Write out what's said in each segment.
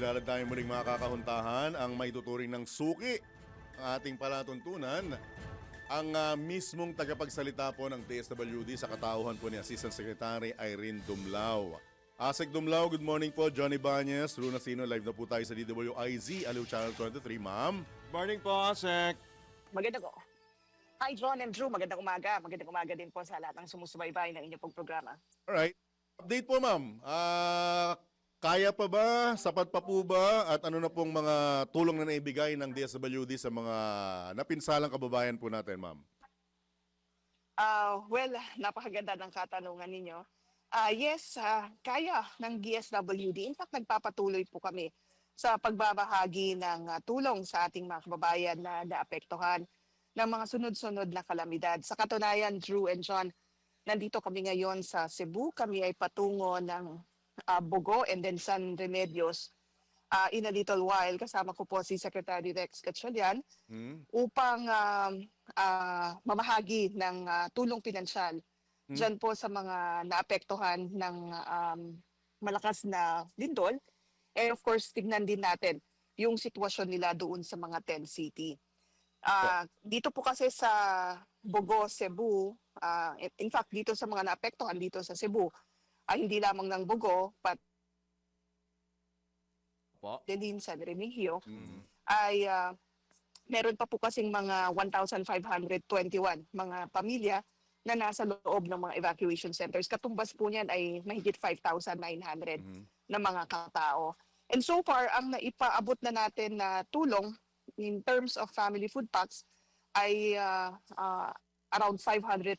pinalad tayo muling mga kakahuntahan ang may tuturing ng suki ang ating palatuntunan ang ah, mismong tagapagsalita po ng DSWD sa katauhan po ni Assistant Secretary Irene Dumlao. Asek Dumlao, good morning po. Johnny Banyes, Runa Sino, live na po tayo sa DWIZ, Aliw Channel 23. Ma'am, Morning po, Asek. Magandang ko. Hi, John and Drew. Magandang umaga. Magandang umaga din po sa lahat ng sumusubaybay ng inyong pong programa. alright. Update po ma'am. Ah, kaya pa ba? Sapat pa po ba? At ano na pong mga tulong na naibigay ng DSWD sa mga napinsalang kababayan po natin, ma'am? Ah, well, napakaganda ng katanungan ninyo. Ah, yes, ah, kaya ng DSWD. In fact, nagpapatuloy po kami sa pagbabahagi ng ah, tulong sa ating mga kababayan na naapektuhan ng mga sunod-sunod na kalamidad. Sa katunayan, Drew and John, nandito kami ngayon sa Cebu. Kami ay patungo ng ah, Bogo and then San Remedios ah, in a little while. Kasama ko po si Secretary Rex Gatchalian Hmm? upang um, ah, mamahagi ng ah, tulong pinansyal Hmm. dyan po sa mga naapektuhan ng um, malakas na lindol. And of course, tignan din natin yung sitwasyon nila doon sa mga 10 city. Ah, dito po kasi sa Bogo, Cebu, ah, in fact, dito sa mga naapektuhan dito sa Cebu, ah, hindi lamang ng Bogo, pati Po. din San Remigio, Mhm. ay ah, meron pa po kasing mga 1,521 mga pamilya na nasa loob ng mga evacuation centers. Katumbas po niyan ay mahigit 5,900 Mhm. na mga katao. And so far, ang naipaabot na natin na tulong in terms of family food packs ay ah, ah, around 500,000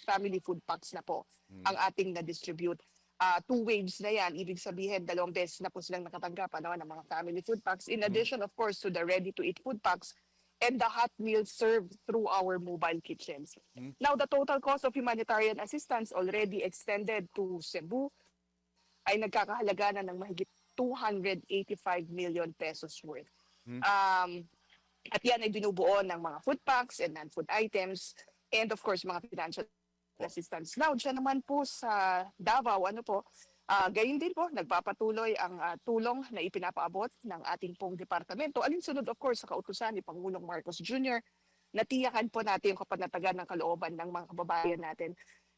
family food packs na po Mhm. ang ating na-distribute. Ah, two waves na yan, ibig sabihin dalawang beses na po silang nakatanggap ano, ng mga family food packs. In addition, of course, to the ready-to-eat food packs and the hot meals served through our mobile kitchens. Mm. Now, the total cost of humanitarian assistance already extended to Cebu ay nagkakahalaga na ng mahigit 285 million pesos worth. Mm. Um, at yan ay binubuo ng mga food packs and non-food items and of course mga financial assistance. Now, dyan naman po sa Davao, ano po, ah gayon din po, nagpapatuloy ang ah, tulong na ipinapaabot ng ating pong departamento. Alinsunod of course sa kautusan ni Pangulong Marcos Jr. Natiyakan po natin yung kapanatagan ng kalooban ng mga kababayan natin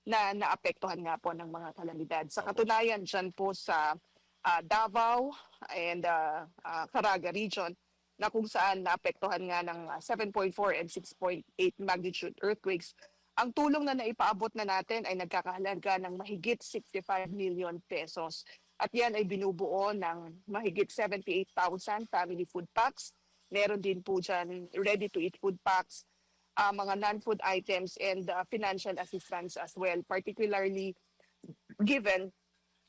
na naapektuhan nga po ng mga kalamidad. Sa katunayan, dyan po sa ah, Davao and ah, ah, Caraga region, na kung saan naapektuhan nga ng ah, 7.4 and 6.8 magnitude earthquakes, ang tulong na naipaabot na natin ay nagkakahalaga ng mahigit 65 million pesos. At yan ay binubuo ng mahigit 78,000 family food packs. Meron din po dyan ready-to-eat food packs, ah, mga non-food items, and ah, financial assistance as well, particularly given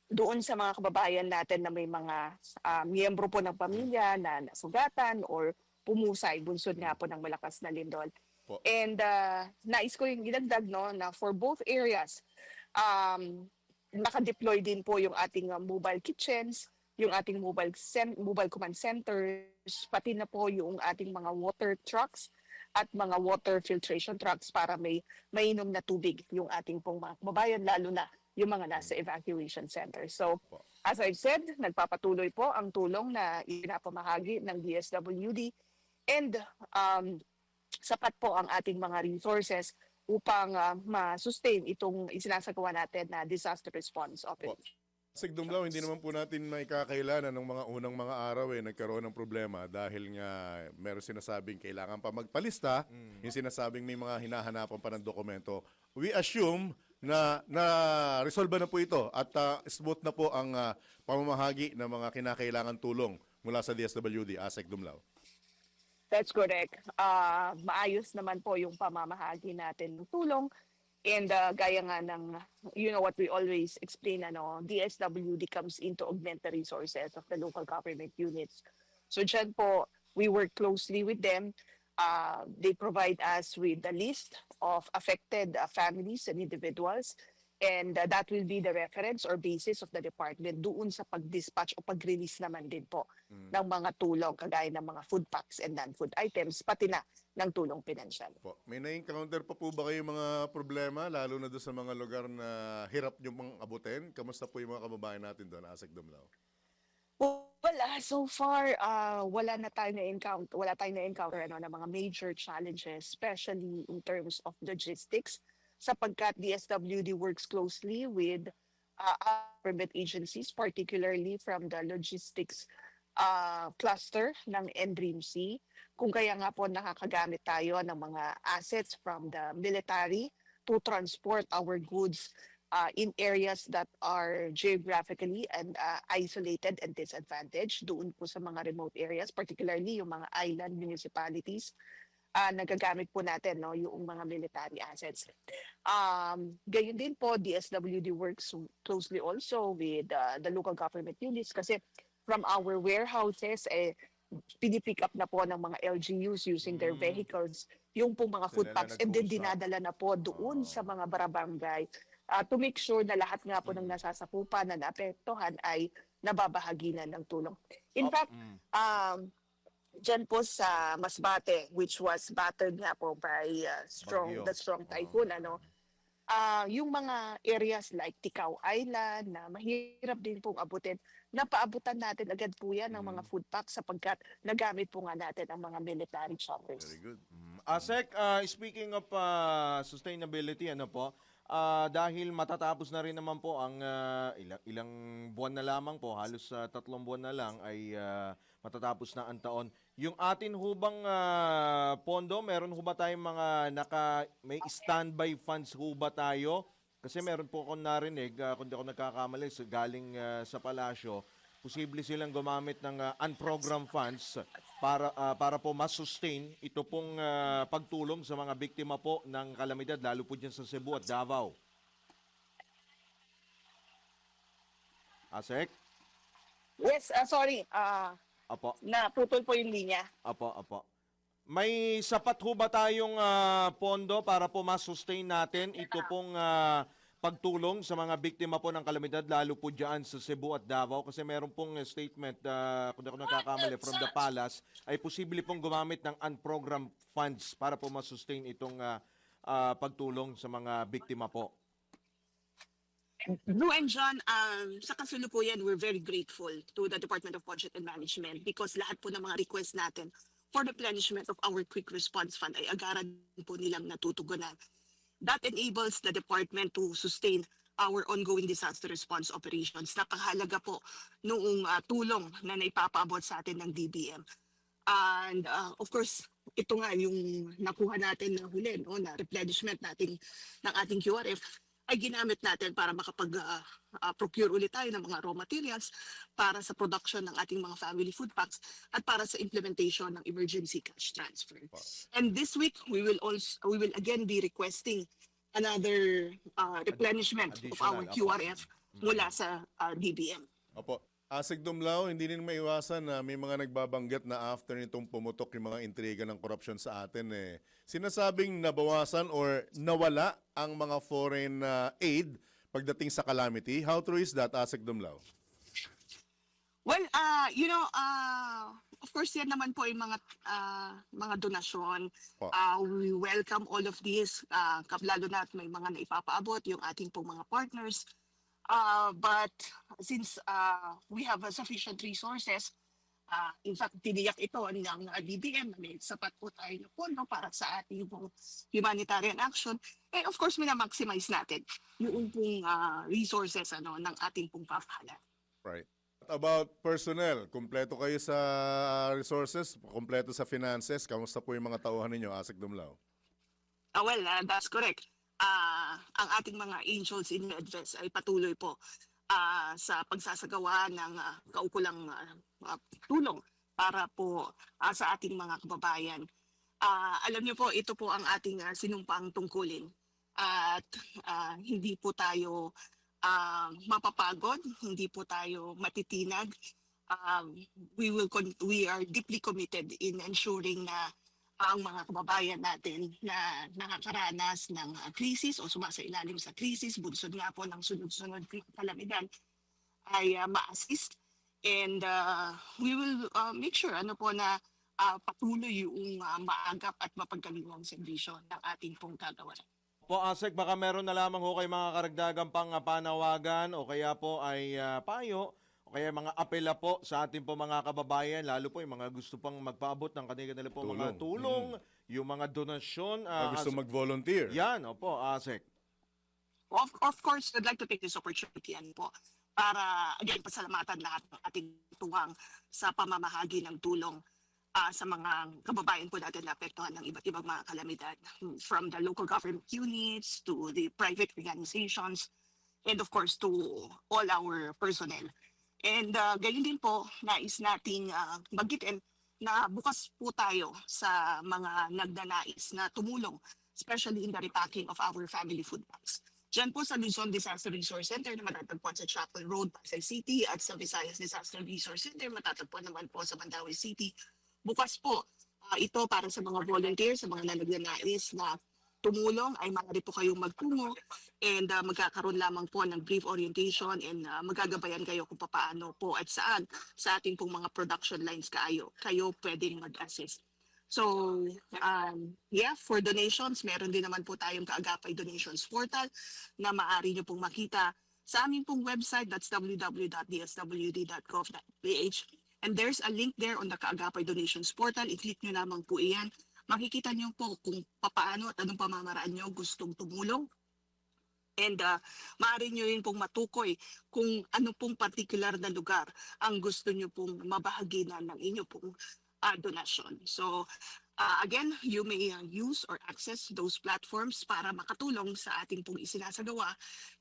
doon sa mga kababayan natin na may mga ah, miyembro po ng pamilya na nasugatan or pumusay, bunsod nga po ng malakas na lindol. Po. And uh, nais ko yung idagdag no, na for both areas, um, naka-deploy din po yung ating uh, mobile kitchens, yung ating mobile, cen- mobile command centers, pati na po yung ating mga water trucks at mga water filtration trucks para may mainom na tubig yung ating pong mga kababayan, lalo na yung mga nasa evacuation center. So, as I've said, nagpapatuloy po ang tulong na ipinapamahagi ng DSWD and um, sapat po ang ating mga resources upang uh, ma-sustain itong isinasagawa natin na disaster response operation. Sig Dumlao, hindi naman po natin may kakailanan ng mga unang mga araw eh, nagkaroon ng problema dahil nga meron sinasabing kailangan pa magpalista, yung sinasabing may mga hinahanapan pa ng dokumento. We assume na na resolve na po ito at ah, smooth na po ang ah, pamamahagi ng mga kinakailangan tulong mula sa DSWD, ASEC Dumlao. That's correct. Ah, maayos naman po yung pamamahagi natin ng tulong. And uh, gaya nga ng, you know what we always explain, ano, DSWD comes in to resources of the local government units. So dyan po, we work closely with them. Uh, they provide us with the list of affected uh, families and individuals. And uh, that will be the reference or basis of the department doon sa pag-dispatch o pag-release naman din po ng mga tulong kagaya ng mga food packs and non-food items, pati na ng tulong pinansyal. Po. May na-encounter pa po ba kayo mga problema, lalo na doon sa mga lugar na hirap nyo pang abutin? Kamusta po yung mga kababayan natin doon, ASEC Dumlao? Ah, so far, ah, wala na tayo na-encounter, wala tayong na-encounter ano, ng mga major challenges, especially in terms of logistics, sapagkat DSWD works closely with uh, government agencies, particularly from the logistics ah, cluster ng NDRIMC. Kung kaya nga po nakakagamit tayo ng mga assets from the military to transport our goods uh, in areas that are geographically and uh, isolated and disadvantaged doon po sa mga remote areas, particularly yung mga island municipalities. Uh, nagagamit po natin no, yung mga military assets. Um, gayon din po, DSWD works closely also with uh, the local government units kasi from our warehouses, eh, pinipick up na po ng mga LGUs using their Mm. vehicles yung po mga food packs and then dinadala na po doon Oo. sa mga barangay uh, to make sure na lahat nga po ng nasasakupan na naapektuhan ay nababahaginan ng tulong. In Oh, fact, mm. um, dyan po sa Masbate, which was battered nga po by uh, strong, Bagyo. the strong Oo. typhoon, ano, ah yung mga areas like Tikaw Island na mahirap din pong abutin, napaabutan natin agad po yan ng mga Mm. food packs sapagkat nagamit po nga natin ang mga military choppers. Very good. Mm. Asek, ah, speaking of ah, sustainability, ano po, ah, dahil matatapos na rin naman po ang ah, ilang, ilang buwan na lamang po, halos ah, tatlong buwan na lang ay ah, matatapos na ang taon. Yung atin hubang ah, pondo, meron ho ba tayong mga naka, may standby funds ho ba tayo? Kasi meron po akong narinig, ah, kung ako nagkakamali, sa- galing ah, sa palasyo, posible silang gumamit ng ah, unprogrammed funds para ah, para po ma-sustain ito pong ah, pagtulong sa mga biktima po ng kalamidad lalo po diyan sa Cebu at Davao. Asek? Yes, ah, sorry, ah Apo, naputol po yung linya. apo, apo. May sapat ho ba tayong ah, pondo para po ma-sustain natin ito pong ah, pagtulong sa mga biktima po ng kalamidad lalo po diyan sa Cebu at Davao kasi meron pong eh, statement ah, kung ako nagkakamali from the palace ay posible pong gumamit ng unprogrammed funds para po ma-sustain itong ah, ah, pagtulong sa mga biktima po. Blue and John, um, sa kasalukuyan, we're very grateful to the Department of Budget and Management because lahat po ng mga request natin for replenishment of our quick response fund ay agaran po nilang natutugunan. That enables the department to sustain our ongoing disaster response operations. Napakahalaga po noong ah, tulong na naipapaabot sa atin ng DBM. And ah, of course, ito nga yung nakuha natin na huli, no, na replenishment natin ng ating QRF ay ginamit natin para makapag-procure ulit tayo ng mga raw materials para sa production ng ating mga family food packs at para sa implementation ng emergency cash transfer. And this week, we will also we will again be requesting another uh, replenishment of our Additional. QRF mula sa uh, DBM. Opo. Asik Dumlao, hindi rin maiwasan na may mga nagbabanggit na after nitong pumutok yung mga intriga ng korupsyon sa atin eh. Sinasabing nabawasan or nawala ang mga foreign uh, aid pagdating sa calamity. How true is that, Asik Dumlao? Well, uh, you know, uh, of course, yan naman po yung mga uh, mga donasyon. Po. Uh, we welcome all of this, uh, lalo na at may mga naipapaabot yung ating pong mga partners. Uh, but since uh, we have uh, sufficient resources, uh, in fact, tiniyak ito ng uh, DBM, may sapat po tayo na pondo para sa ating humanitarian action. And of course, minamaximize natin yung pong uh, resources ano, ng ating pong pamahalaan. Right. About personnel, kumpleto kayo sa resources, kumpleto sa finances. Kamusta po yung mga tauhan ninyo, Asik Dumlao? Ah, well, ah, that's correct. Ah, ang ating mga angels in Medvest ay patuloy po ah, sa pagsasagawa ng ah, kaukulang ah, ah, tulong para po ah, sa ating mga kababayan. Ah, alam niyo po, ito po ang ating ah, sinumpang tungkulin. At ah, hindi po tayo ah, mapapagod, hindi po tayo matitinag. Um, we will we are deeply committed in ensuring na ang mga kababayan natin na nakakaranas ng uh, krisis o sumasailalim sa krisis, bunsod nga po ng sunod-sunod kalamidad, ay uh, ma-assist. And uh, we will uh, make sure ano po na uh, patuloy yung uh, maagap at mapagkalingong serbisyo ng ating pong kagawaran. Po Asek, baka meron na lamang ho kayo mga karagdagang pang panawagan o kaya po ay ah, payo kaya mga apela po sa ating po mga kababayan, lalo po yung mga gusto pang magpaabot ng kanila po mga Tulong. tulong, yung mga donasyon. ah, Pag gusto as- mag-volunteer. Yan, opo, Asek. Of, of course, I'd like to take this opportunity yan po para, again, pasalamatan lahat ng ating tuwang sa pamamahagi ng tulong ah, sa mga kababayan po natin na apektuhan ng iba't ibang mga kalamidad. From the local government units to the private organizations and of course to all our personnel. And uh, gayon din po, nais nating uh, magitin na bukas po tayo sa mga nagnanais na tumulong, especially in the repacking of our family food banks. Diyan po sa Luzon Disaster Resource Center na matatagpuan sa Chapel Road, Pasay City at sa Visayas Disaster Resource Center matatagpuan naman po sa Mandawi City. Bukas po ah, ito para sa mga volunteers, sa mga nagnanais na tumulong ay maaari po kayong magtungo and ah, magkakaroon lamang po ng brief orientation and ah, magagabayan kayo kung paano po at saan sa ating pong mga production lines kayo kayo pwedeng mag-assist. So, um, yeah, for donations, meron din naman po tayong Kaagapay Donations Portal na maaari nyo pong makita sa aming pong website, that's www.dswd.gov.ph. And there's a link there on the Kaagapay Donations Portal. I-click nyo lamang po iyan. Makikita nyo po kung papaano at anong pamamaraan nyo gustong tumulong. And uh, maaari nyo rin pong matukoy kung ano pong particular na lugar ang gusto nyo pong mabahaginan ng inyo pong uh, donasyon. So uh, again, you may uh, use or access those platforms para makatulong sa ating pong isinasagawa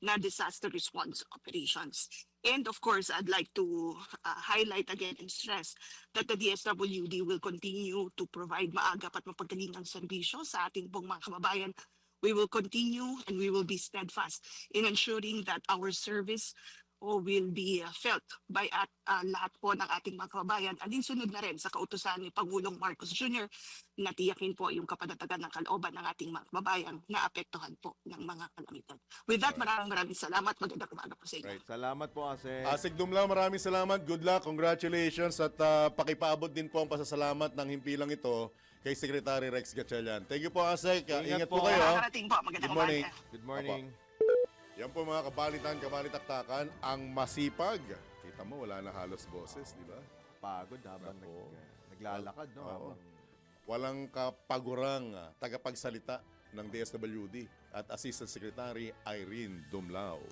na disaster response operations. And of course, I'd like to uh, highlight again and stress that the DSWD will continue to provide maagap at mapagalingang serbisyo sa ating pong mga kababayan. We will continue and we will be steadfast in ensuring that our service o will be uh, felt by at uh, lahat po ng ating mga kababayan. Alinsunod na rin sa kautusan ni Pangulong Marcos Jr. na tiyakin po yung kapanatagan ng kalooban ng ating mga kababayan na apektuhan po ng mga kalamitan. With that, maraming maraming salamat. Magandang umaga po sa inyo. Right. Salamat po, Asek. Asik Dumla, maraming salamat. Good luck, congratulations at ah, pakipaabot din po ang pasasalamat ng himpilang ito kay Secretary Rex Gatchalian. Thank you po, Asik. Ingat Ingat, po po. kayo. Nakarating po. Magandang Good morning. umaga. Good morning. Yan po mga kabalitan, kabalitaktakan, ang masipag. Kita mo, wala na halos boses, di ba? Pagod habang nag, Nako. naglalakad, no? Oo. Habang Walang kapagurang ah, tagapagsalita ng DSWD at Assistant Secretary Irene Dumlao.